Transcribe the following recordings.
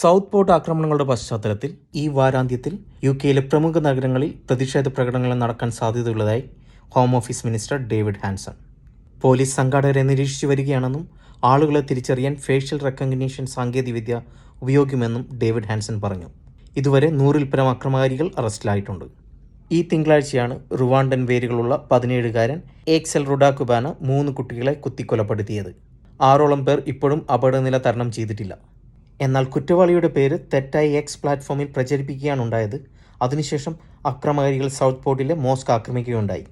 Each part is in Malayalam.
സൗത്ത് പോർട്ട് ആക്രമണങ്ങളുടെ പശ്ചാത്തലത്തിൽ ഈ വാരാന്ത്യത്തിൽ യു കെയിലെ പ്രമുഖ നഗരങ്ങളിൽ പ്രതിഷേധ പ്രകടനങ്ങൾ നടക്കാൻ സാധ്യതയുള്ളതായി home office minister David Hanson. Police സംഘാടകരെ നിരീക്ഷിച്ചു വരികയാണെന്നും ആളുകളെ തിരിച്ചറിയാൻ ഫേഷ്യൽ റെക്കഗ്നീഷൻ സാങ്കേതികവിദ്യ ഉപയോഗിക്കുമെന്നും ഡേവിഡ് ഹാൻസൺ പറഞ്ഞു. ഇതുവരെ നൂറിൽ പരം അക്രമകാരികൾ അറസ്റ്റിലായിട്ടുണ്ട്. ഈ തിങ്കളാഴ്ചയാണ് റുവാണ്ടൻ വേരുകളുള്ള പതിനേഴുകാരൻ എക്സൽ റുഡാക്കുബാന മൂന്ന് കുട്ടികളെ കുത്തിക്കൊലപ്പെടുത്തിയത്. ആറോളം പേർ ഇപ്പോഴും അപകടനില തരണം ചെയ്തിട്ടില്ല. എന്നാൽ കുറ്റവാളിയുടെ പേര് തെറ്റായി എക്സ് പ്ലാറ്റ്ഫോമിൽ പ്രചരിപ്പിക്കുകയാണ് ഉണ്ടായത്. അതിനുശേഷം അക്രമകാരികൾ സൗത്ത് പോർട്ടിലെ മോസ്ക് ആക്രമിക്കുകയുണ്ടായി.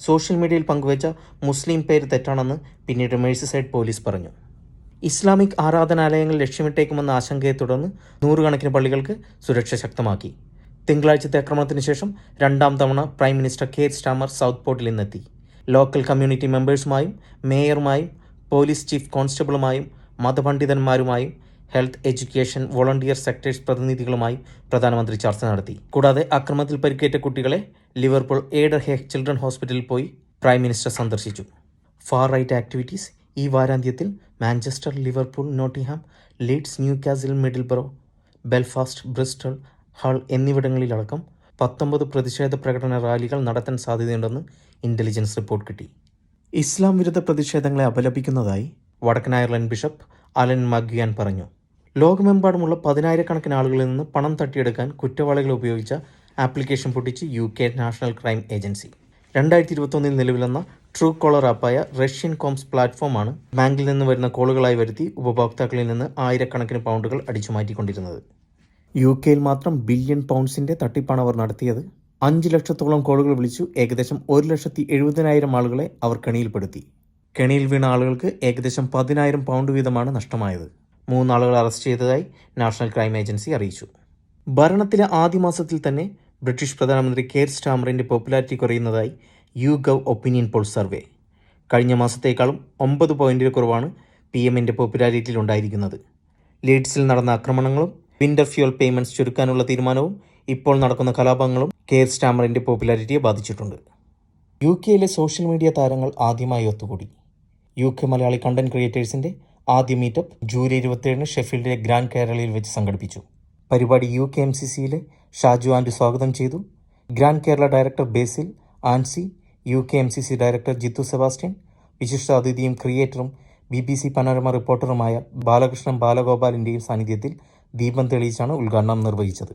സോഷ്യൽ മീഡിയയിൽ പങ്കുവച്ച മുസ്ലിം പേര് തെറ്റാണെന്ന് പിന്നീട് മേഴ്സിസൈഡ് പോലീസ് പറഞ്ഞു. ഇസ്ലാമിക് ആരാധനാലയങ്ങൾ ലക്ഷ്യമിട്ടേക്കുമെന്ന ആശങ്കയെ തുടർന്ന് നൂറുകണക്കിന് പള്ളികൾക്ക് സുരക്ഷ ശക്തമാക്കി. തിങ്കളാഴ്ചത്തെ ആക്രമണത്തിന് ശേഷം രണ്ടാം തവണ prime minister Keir Starmer south പോർട്ടിൽ നിന്നെത്തി. ലോക്കൽ കമ്മ്യൂണിറ്റി മെമ്പേഴ്സുമായും മേയറുമായും പോലീസ് ചീഫ് കോൺസ്റ്റബിളുമായും മതപണ്ഡിതന്മാരുമായും ഹെൽത്ത് എഡ്യൂക്കേഷൻ വോളണ്ടിയർ സെക്ടേഴ്സ് പ്രതിനിധികളുമായി പ്രധാനമന്ത്രി ചർച്ച നടത്തി. കൂടാതെ അക്രമത്തിൽ പരിക്കേറ്റ കുട്ടികളെ ലിവർപൂൾ എയ്ഡർ ഹെ ചിൽഡ്രൻ ഹോസ്പിറ്റലിൽ പോയി പ്രൈം മിനിസ്റ്റർ സന്ദർശിച്ചു. ഫാർ റൈറ്റ് ആക്ടിവിറ്റീസ് ഈ വാരാന്ത്യത്തിൽ Manchester Liverpool Nottingham Leeds Newcastle Middlesbrough Belfast Bristol Hull എന്നിവിടങ്ങളിലടക്കം പത്തൊമ്പത് പ്രതിഷേധ പ്രകടന റാലികൾ നടത്താൻ സാധ്യതയുണ്ടെന്ന് ഇന്റലിജൻസ് റിപ്പോർട്ട് കിട്ടി. ഇസ്ലാം വിരുദ്ധ പ്രതിഷേധങ്ങളെ അപലപിക്കുന്നതായി വടക്കൻ അയർലൻഡ് ബിഷപ്പ് അലൻ മഗ്യാൻ പറഞ്ഞു. ലോകമെമ്പാടുമുള്ള പതിനായിരക്കണക്കിന് ആളുകളിൽ നിന്ന് പണം തട്ടിയെടുക്കാൻ കുറ്റവാളികൾ ഉപയോഗിച്ച ആപ്ലിക്കേഷൻ പൊട്ടിച്ച് U K national crime agency. രണ്ടായിരത്തി ഇരുപത്തൊന്നിൽ നിലവിൽ ട്രൂ കോളർ ആപ്പായ റഷ്യൻ കോംസ് പ്ലാറ്റ്ഫോമാണ് ബാങ്കിൽ നിന്ന് വരുന്ന കോളുകളായി വരുത്തി ഉപഭോക്താക്കളിൽ നിന്ന് ആയിരക്കണക്കിന് പൗണ്ടുകൾ അടിച്ചു മാറ്റിക്കൊണ്ടിരുന്നത്. യു കെയിൽ മാത്രം ബില്യൺ പൗണ്ട്സിന്റെ തട്ടിപ്പാണ് അവർ നടത്തിയത്. അഞ്ച് ലക്ഷത്തോളം കോളുകൾ വിളിച്ചു ഏകദേശം ഒരു ലക്ഷത്തി എഴുപതിനായിരം ആളുകളെ അവർ കെണിയിൽപ്പെടുത്തി. കെണിയിൽ വീണ ആളുകൾക്ക് ഏകദേശം പതിനായിരം പൗണ്ട് വീതമാണ് നഷ്ടമായത്. മൂന്നാളുകൾ അറസ്റ്റ് ചെയ്തതായി നാഷണൽ ക്രൈം ഏജൻസി അറിയിച്ചു. ഭരണത്തിലെ ആദ്യ മാസത്തിൽ തന്നെ ബ്രിട്ടീഷ് പ്രധാനമന്ത്രി കെയർ സ്റ്റാമറിന്റെ പോപ്പുലാരിറ്റി കുറയുന്നതായി YouGov opinion poll survey. കഴിഞ്ഞ മാസത്തേക്കാളും ഒമ്പത് പോയിന്റിൽ കുറവാണ് പി എമ്മിന്റെ പോപ്പുലാരിറ്റിയിൽ ഉണ്ടായിരിക്കുന്നത്. ലീഡ്സിൽ നടന്ന ആക്രമണങ്ങളും വിന്റർ ഫ്യൂൽ പേയ്മെന്റ്സ് ചുരുക്കാനുള്ള തീരുമാനവും ഇപ്പോൾ നടക്കുന്ന കലാപങ്ങളും കെയർ സ്റ്റാമറിന്റെ പോപ്പുലാരിറ്റിയെ ബാധിച്ചിട്ടുണ്ട്. യു കെയിലെ സോഷ്യൽ മീഡിയ താരങ്ങൾ ആദ്യമായി ഒത്തുകൂടി. യു കെ മലയാളി കണ്ടന്റ് ക്രിയേറ്റേഴ്സിന്റെ ആദ്യ മീറ്റപ്പ് ജൂലൈ ഇരുപത്തിയേഴിന് ഷെഫീൽഡിലെ ഗ്രാൻഡ് കേരളയിൽ വെച്ച് സംഘടിപ്പിച്ചു. പരിപാടി യു കെ എം സി സിയിലെ ഷാജു ആൻഡ് സ്വാഗതം ചെയ്തു. Grand Kerala director Basil Ancy U K M C C director Jithu Sebastian വിശിഷ്ട അതിഥിയും ക്രിയേറ്ററും ബി ബി സി പനോരമ റിപ്പോർട്ടറുമായ ബാലകൃഷ്ണൻ ബാലഗോപാലിന്റെയും സാന്നിധ്യത്തിൽ ദീപം തെളിയിച്ചാണ് ഉദ്ഘാടനം നിർവഹിച്ചത്.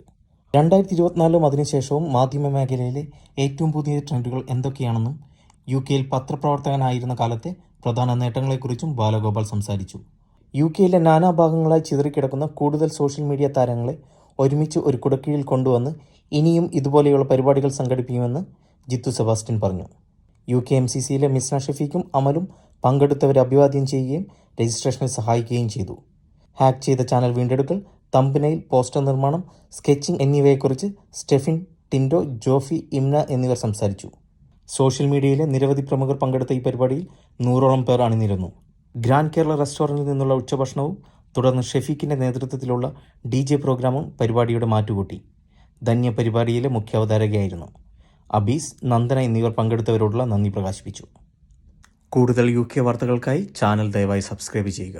രണ്ടായിരത്തി ഇരുപത്തിനാലിലും അതിനുശേഷവും മാധ്യമ മേഖലയിലെ ഏറ്റവും പുതിയ ട്രെൻഡുകൾ എന്തൊക്കെയാണെന്നും യു കെയിൽ പത്രപ്രവർത്തകനായിരുന്ന കാലത്തെ പ്രധാന നേട്ടങ്ങളെക്കുറിച്ചും ബാലഗോപാൽ സംസാരിച്ചു. യു കെയിലെ നാനാഭാഗങ്ങളായി ചിതറിക്കിടക്കുന്ന കൂടുതൽ സോഷ്യൽ മീഡിയ താരങ്ങളെ ഒരുമിച്ച് ഒരു കുടക്കീഴിൽ കൊണ്ടുവന്ന് ഇനിയും ഇതുപോലെയുള്ള പരിപാടികൾ സംഘടിപ്പിക്കുമെന്ന് ജിത്തു സെബാസ്റ്റ്യൻ പറഞ്ഞു. യു കെ എം സി സിയിലെ മിസ്ന ഷഫീഖും അമലും പങ്കെടുത്തവരെ അഭിവാദ്യം ചെയ്യുകയും രജിസ്ട്രേഷനിൽ സഹായിക്കുകയും ചെയ്തു. ഹാക്ക് ചെയ്ത ചാനൽ വീണ്ടെടുക്കൽ തമ്പനയിൽ പോസ്റ്റർ നിർമ്മാണം സ്കെച്ചിംഗ് എന്നിവയെക്കുറിച്ച് സ്റ്റെഫിൻ ടിൻഡോ ജോഫി ഇംന എന്നിവർ സംസാരിച്ചു. സോഷ്യൽ മീഡിയയിലെ നിരവധി പ്രമുഖർ പങ്കെടുത്ത ഈ പരിപാടിയിൽ നൂറോളം പേർ അണിനിരുന്നു. ഗ്രാൻഡ് കേരള റെസ്റ്റോറന്റിൽ നിന്നുള്ള ഉച്ചഭക്ഷണവും തുടർന്ന് ഷെഫീഖിന്റെ നേതൃത്വത്തിലുള്ള ഡി ജെ പ്രോഗ്രാമും പരിപാടിയുടെ മാറ്റുകൂട്ടി. ധന്യ പരിപാടിയിലെ മുഖ്യ അവതാരകയായിരുന്നു അബീസ് നന്ദന എന്നിവർ പങ്കെടുത്തവരോടുള്ള നന്ദി പ്രകാശിപ്പിച്ചു. കൂടുതൽ യു കെ വാർത്തകൾക്കായി ചാനൽ ദയവായി സബ്സ്ക്രൈബ് ചെയ്യുക.